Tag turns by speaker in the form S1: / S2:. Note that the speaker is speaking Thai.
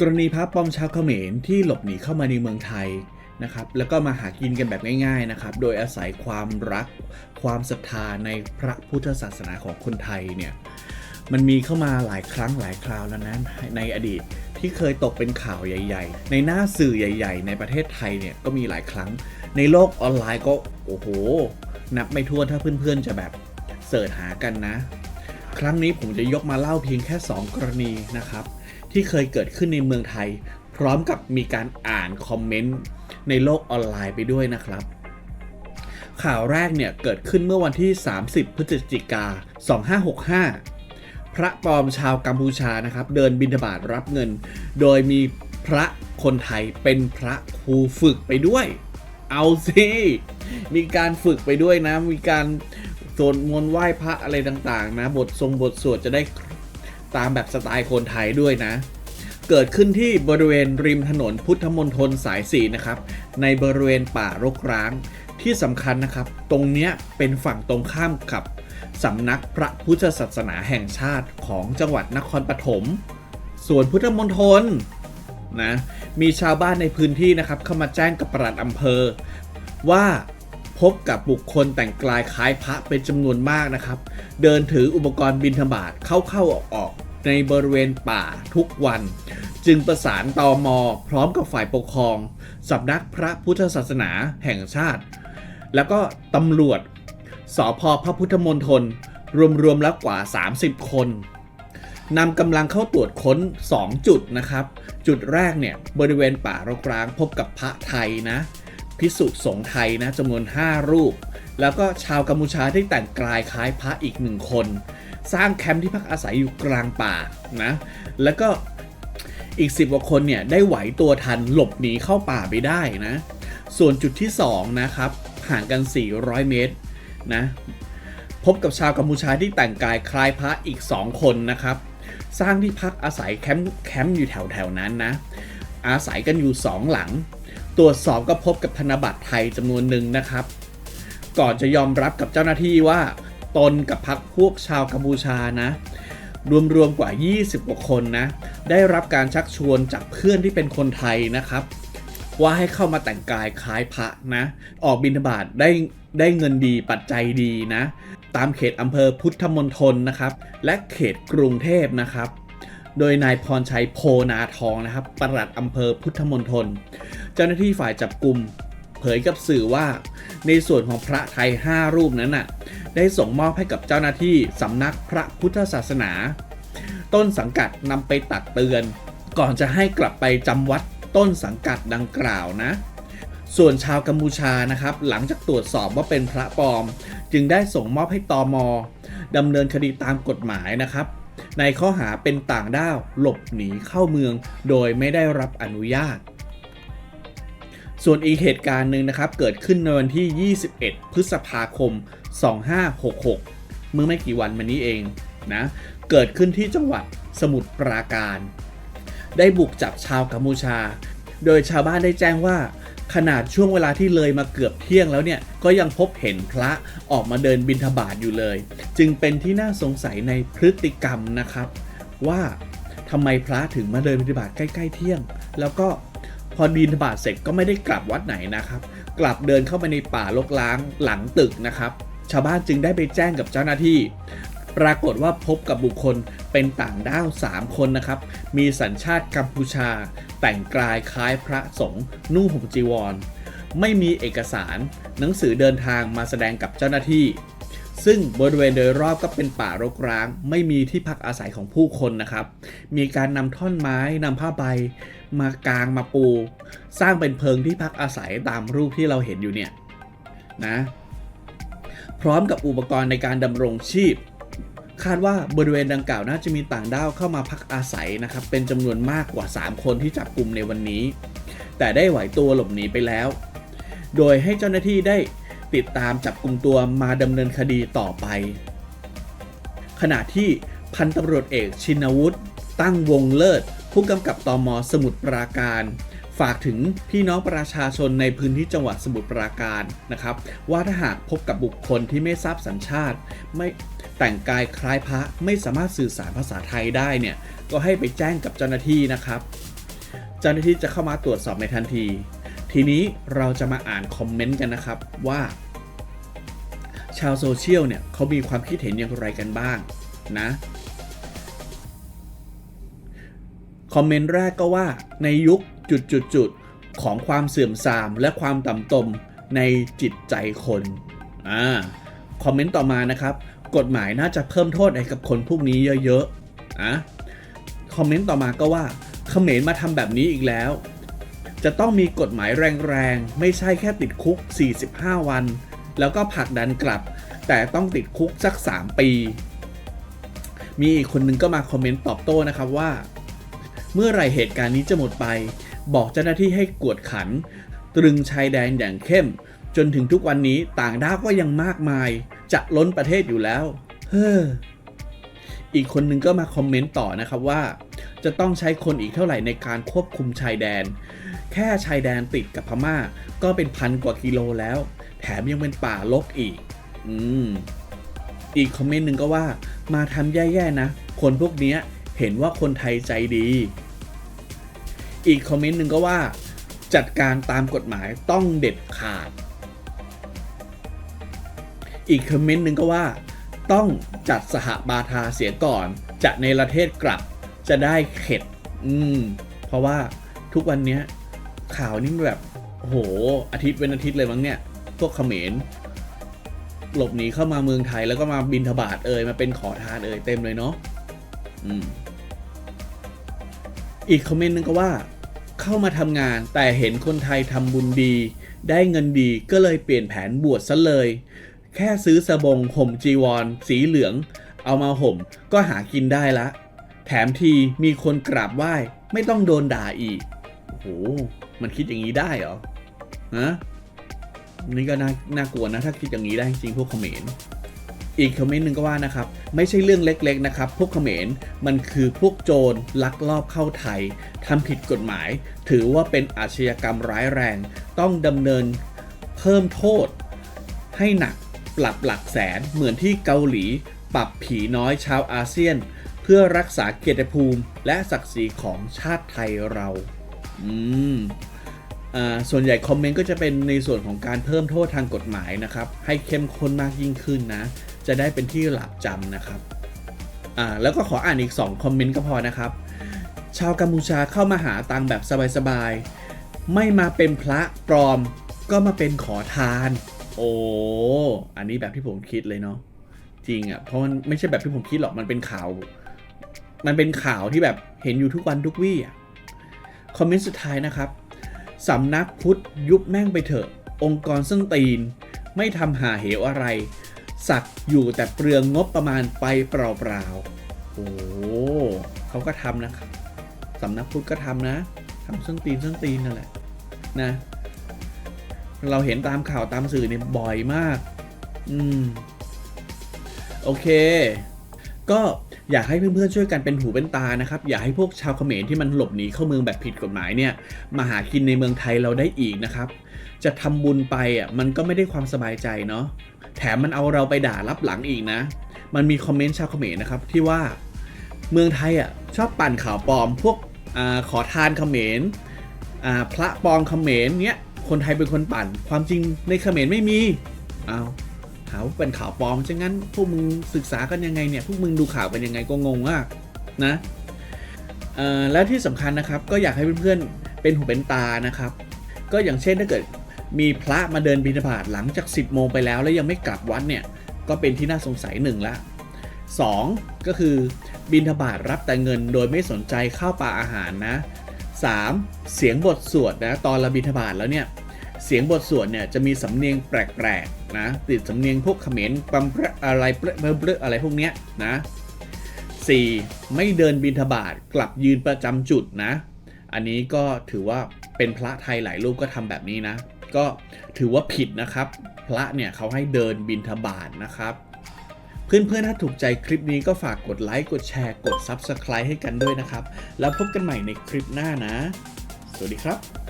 S1: กรณีพระปอมชาวเขมรที่หลบหนีเข้ามาในเมืองไทยนะครับแล้วก็มาหากินกันแบบง่ายๆนะครับโดยอาศัยความรักความศรัทธาในพระพุทธศาสนาของคนไทยเนี่ยมันมีเข้ามาหลายครั้งหลายคราวแล้วนะในอดีตที่เคยตกเป็นข่าวใหญ่ ๆ ในหน้าสื่อใหญ่ ๆ ในประเทศไทยเนี่ยก็มีหลายครั้ง ในโลกออนไลน์ก็โอ้โห นับไม่ถ้วนถ้าเพื่อนๆจะแบบเสิร์ชหากันนะ ครั้งนี้ผมจะยกมาเล่าเพียงแค่ 2 กรณีนะครับ ที่เคยเกิดขึ้นในเมืองไทย พร้อมกับมีการอ่านคอมเมนต์ในโลกออนไลน์ไปด้วยนะครับ ข่าวแรกเนี่ยเกิดขึ้นเมื่อวันที่ 30 พฤศจิกา 2565 พระปลอมชาวกัมพูชานะครับ เดินบิณฑบาตรับเงิน โดยมีพระคนไทยเป็นพระครูฝึกไปด้วย เอาสิมีการฝึกไปด้วยนะ มีการสวดมนต์ไหว้พระอะไรต่างๆ นะ บททรงบทสวดจะได้ ตามแบบสไตล์คนไทยด้วยนะ เกิดขึ้นที่บริเวณริมถนนพุทธมณฑลสายสีนะครับ ในบริเวณป่ารกร้าง ที่สำคัญนะครับ ตรงเนี้ยเป็นฝั่งตรงข้ามกับสำนักพระพุทธศาสนาแห่งชาติของจังหวัดนครปฐม ส่วนพุทธมณฑลนะ มีชาวบ้านในพื้นที่นะครับเข้ามาแจ้งกับปลัดอำเภอ ว่า พบกับบุคคลแต่งกายคล้ายพระเป็นจำนวนมากนะครับ เดินถืออุปกรณ์บิณฑบาตเข้าๆออกๆในบริเวณป่าทุกวัน จึงประสานตอมอพร้อมกับฝ่ายปกครองสำนักพระพุทธศาสนาแห่งชาติ แล้วก็ตำรวจสพพระพุทธมณฑลรวมๆแล้วกว่า 30 คนนำกำลังเข้าตรวจค้น 2 จุดนะครับ จุดแรกเนี่ยบริเวณป่ารกร้างพบกับพระไทยนะ พิสุสงฆ์ไทยนะจำนวน 5 รูป แล้วก็ชาวกัมพูชาที่แต่งกายคล้ายพระอีกหนึ่งคน สร้างแคมป์ที่พักอาศัยอยู่กลางป่านะแล้วก็อีก 10กว่าคนเนี่ยได้ไหวตัวทันหลบหนีเข้าป่าไปได้นะ ส่วนจุดที่2นะครับห่างกัน 400 เมตรนะพบกับชาวกัมพูชาที่แต่งกายคล้ายพระอีก 2 คนนะครับ สร้างที่พักอาศัยแคมป์แคมป์อยู่แถวแถวนั้นนะ อาศัยกันอยู่ 2 หลัง ตรวจสอบก็พบกับธนบัตรไทยจำนวนหนึ่งนะครับ ก่อนจะยอมรับกับเจ้าหน้าที่ว่า ตนกับพักพวกชาวกัมพูชานะ รวมๆกว่า 20กว่าคนนะ ได้รับการชักชวนจากเพื่อนที่เป็นคนไทยนะครับ ว่าให้เข้ามาแต่งกายคล้ายพระนะ ออกบิณฑบาตได้ได้เงินดีปัจจัยดีนะ ตามเขตอำเภอพุทธมณฑลนะครับ และเขตกรุงเทพนะครับ โดยนายพรชัยโพนาทองนะครับปลัดอำเภอพุทธมณฑล เจ้าหน้าที่ฝ่ายจับกลุ่มเผยกับสื่อว่า ในส่วนของพระไทย 5 รูปนั้นน่ะได้ส่งมอบให้กับเจ้าหน้าที่สำนักพระพุทธศาสนา ต้นสังกัดนำไปตักเตือน ก่อนจะให้กลับไปจำวัดต้นสังกัดดังกล่าวนะ ส่วนชาวกัมพูชานะครับ หลังจากตรวจสอบว่าเป็นพระปลอม จึงได้ส่งมอบให้ตอมดำเนินคดีตามกฎหมายนะครับ ในข้อหาเป็นต่างด้าวหลบหนีเข้าเมือง โดยไม่ได้รับอนุญาต ส่วนอีกเหตุการณ์หนึ่งนะครับ เกิดขึ้นในวันที่ 21 พฤษภาคม 2566 เมื่อไม่กี่วันมานี้เองนะเกิดขึ้นที่จังหวัดสมุทรปราการ ได้บุกจับชาวกัมพูชา โดยชาวบ้านได้แจ้งว่า ขนาดช่วงเวลาที่เลยมาเกือบเที่ยงแล้วเนี่ย ก็ยังพบเห็นพระออกมาเดินบิณฑบาตอยู่เลย จึงเป็นที่น่าสงสัยในพฤติกรรมนะครับ ว่าทำไมพระถึงมาเดินบิณฑบาตใกล้ ๆ เที่ยง แล้วก็ พอบิณฑบาตเสร็จก็ไม่ได้กลับวัดไหนนะครับ กลับเดินเข้าไปในป่ารกร้างหลังตึกนะครับ ชาวบ้านจึงได้ไปแจ้งกับเจ้าหน้าที่ ปรากฏว่าพบกับบุคคลเป็นต่างด้าว 3 คนนะครับ มีสัญชาติกัมพูชา แต่งกายคล้ายพระสงฆ์นุ่งห่มจีวร ไม่มีเอกสาร หนังสือเดินทางมาแสดงกับเจ้าหน้าที่ซึ่งบริเวณโดยรอบก็เป็นป่ารกร้าง ไม่มีที่พักอาศัยของผู้คนนะครับ มีการนำท่อนไม้นำผ้าใบ มากางมาปู สร้างเป็นเพิงที่พักอาศัยตามรูปที่เราเห็นอยู่เนี่ยนะพร้อมกับอุปกรณ์ในการดำรงชีพ คาดว่าบริเวณดังกล่าวน่าจะมีต่างด้าวเข้ามาพักอาศัยนะครับ เป็นจำนวนมากกว่า 3 คนที่จับกลุ่มในวันนี้ แต่ได้ไหวตัวหลบหนีไปแล้ว โดยให้เจ้าหน้าที่ได้ติดตามจับกลุ่มตัวมาดำเนินคดีต่อไป ขณะที่พันตำรวจเอกชินวุฒิตั้งวงเลิศ ผู้กำกับตอมสมุทรปราการ ฝากถึงพี่น้องประชาชนในพื้นที่จังหวัดสมุทรปราการนะครับ ว่าถ้าหากพบกับบุคคลที่ไม่ทราบสัญชาติ ไม่แต่งกายคล้ายพระไม่สามารถสื่อสารภาษาไทยได้เนี่ยก็ให้ไปแจ้งกับเจ้าหน้าที่นะครับ เจ้าหน้าที่จะเข้ามาตรวจสอบในทันที ทีนี้เราจะมาอ่านคอมเมนต์กันนะครับว่าชาวโซเชียลเนี่ยเขามีความคิดเห็นอย่างไรกันบ้างนะ คอมเมนต์แรกก็ว่าในยุคจุดๆของความเสื่อมทรามและความต่ำตมในจิตใจคนอ่าคอมเมนต์ต่อมานะครับ กฎหมายน่าจะเพิ่มโทษให้กับคนพวกนี้เยอะๆอะคอมเมนต์ต่อมาก็ว่าเขมรมาทำแบบนี้อีกแล้ว จะต้องมีกฎหมายแรงๆ ไม่ใช่แค่ติดคุก 45 วัน แล้วก็ผลักดันกลับ แต่ต้องติดคุกสัก 3 ปี มีอีกคนนึงก็มาคอมเมนต์ตอบโต้นะครับว่า เมื่อไรเหตุการณ์นี้จะหมดไป บอกเจ้าหน้าที่ให้กวดขัน ตรึงชายแดนอย่างเข้ม จนถึงทุกวันนี้ต่างด้าวก็ยังมากมาย จะล้นประเทศอยู่แล้ว เฮ้ออีกคนนึงก็มาคอมเมนต์ต่อนะครับว่า จะต้องใช้คนอีกเท่าไหร่ในการควบคุมชายแดน แค่ชายแดนติดกับพม่า ก็เป็นพันกว่ากิโลแล้ว แถมยังเป็นป่าลกอีก อืมอีกคอมเมนต์หนึ่งก็ว่ามาทำแย่ๆนะ คนพวกนี้เห็นว่าคนไทยใจดี อีกคอมเมนต์หนึ่งก็ว่า จัดการตามกฎหมายต้องเด็ดขาด อีกคอมเมนต์หนึ่งก็ว่า ต้องจัดสหบาทาเสียก่อน จะในประเทศกลับจะได้เข็ด อืม เพราะว่าทุกวันนี้ข่าวนี่แบบโอ้โหอาทิตย์เว้นอาทิตย์เลยมั้งเนี่ย พวกเขมรหลบหนีเข้ามาเมืองไทยแล้วก็มาบินทบาทเอ่ยมาเป็นขอทานเอ่ยเต็มเลยเนาะอืมอีกคอมเมนต์นึงก็ว่า เข้ามาทำงานแต่เห็นคนไทยทำบุญดี ได้เงินดีก็เลยเปลี่ยนแผนบวชซะเลย แค่ซื้อสบงห่มจีวร สีเหลือง เอามาห่มก็หากินได้ละ แถมทีมีคนกราบไหว้ ไม่ต้องโดนด่าอีกโอ้โหมันคิดอย่างนี้ได้เหรอฮะนี่ก็น่าน่ากลัวนะ ถ้าคิดอย่างนี้ได้จริงพวกเขมร อีกคอมเมนต์หนึ่งก็ว่านะครับ ไม่ใช่เรื่องเล็กๆนะครับ พวกเขมรมันคือพวกโจรลักลอบเข้าไทยทำผิดกฎหมาย ถือว่าเป็นอาชญากรรมร้ายแรง ต้องดำเนินเพิ่มโทษ ให้หนักปรับหลักแสนเหมือนที่เกาหลี ปรับผีน้อยชาวอาเซียน เพื่อรักษาเกียรติภูมิ และศักดิ์ศรีของชาติไทยเรา อืมส่วนใหญ่คอมเมนต์ก็จะเป็นในส่วนของการเพิ่มโทษทางกฎหมายนะครับ ให้เข้มข้นมากยิ่งขึ้นนะ จะได้เป็นที่หลับจำนะครับอ่าแล้วก็ขออ่านอีก 2 คอมเมนต์ก็พอนะครับ ชาวกัมพูชาเข้ามาหาตังแบบสบายๆ ไม่มาเป็นพระปลอมก็มาเป็นขอทาน โอ้อันนี้แบบที่ผมคิดเลยเนาะจริงอะ่ะเพราะมันไม่ใช่แบบที่ผมคิดหรอกมันเป็นข่าว มันเป็นข่าวที่แบบเห็นอยู่ทุกวันทุกวี่อะคอมเมนต์สุดท้ายนะครับสำนักพุทธยุบแม่งไปเถอะ องค์กรส้นตีน ไม่ทำหาเหวอะไร สักอยู่แต่เปลืองงบประมาณไปเปล่าๆ โอ้เขาก็ทำนะครับสำนักพุทธก็ทำนะทำส้นตีนส้นตีนนั่นแหละนะ เราเห็นตามข่าวตามสื่อเนี่ยบ่อยมาก อืม โอเค ก็อยากให้เพื่อนๆช่วยกันเป็นหูเป็นตานะครับ อย่าให้พวกชาวเขมรที่มันหลบหนีเข้าเมืองแบบผิดกฎหมายเนี่ย มาหากินในเมืองไทยเราได้อีกนะครับ จะทำบุญไปอะมันก็ไม่ได้ความสบายใจเนาะแถมมันเอาเราไปด่ารับหลังอีกนะ มันมีคอมเมนต์ชาวเขมรนะครับที่ว่าเมืองไทยอะชอบปั่นข่าวปลอมพวกอาขอทานเขมรอ่าพระปลอมเขมรเนี้ยคนไทยเป็นคนปั่น ความจริงในเขมรไม่มีเอาหาว่าเป็นข่าวปลอมฉะนั้นพวกมึงศึกษากันยังไงเนี่ยพวกมึงดูข่าวกันยังไงก็งงมากนะเออแล้วที่สำคัญนะครับก็อยากให้เพื่อนๆเป็นหูเป็นตานะครับ ก็อย่างเช่นถ้าเกิด มีพระมาเดินบิณฑบาตหลังจาก 10 โมงไปแล้วแล้วยังไม่กลับวัดเนี่ยก็เป็นที่น่าสงสัยหนึ่งละ 2. ก็คือบิณฑบาตรับแต่เงินโดยไม่สนใจข้าวปลาอาหารนะ 3. เสียงบทสวดนะตอนเราบิณฑบาตแล้วเนี่ยเสียงบทสวดเนี่ยจะมีสำเนียงแปลกๆนะติดสำเนียงพวกเขมรปัมปรอะอะไรเปรอะอะเปรอะไรพวกเนี้ยนะ 4. ไม่เดินบิณฑบาตกลับยืนประจำจุดนะ อันนี้ก็ถือว่าเป็นพระไทยหลายรูปก็ทำแบบนี้นะ ก็ถือว่าผิดนะครับ พระเนี่ยเขาให้เดินบินทบาทนะครับ เพื่อนๆ ถ้าถูกใจคลิปนี้ก็ฝากกดไลค์ กดแชร์ กด Subscribe ให้กันด้วยนะครับ แล้วพบกันใหม่ในคลิปหน้านะ สวัสดีครับ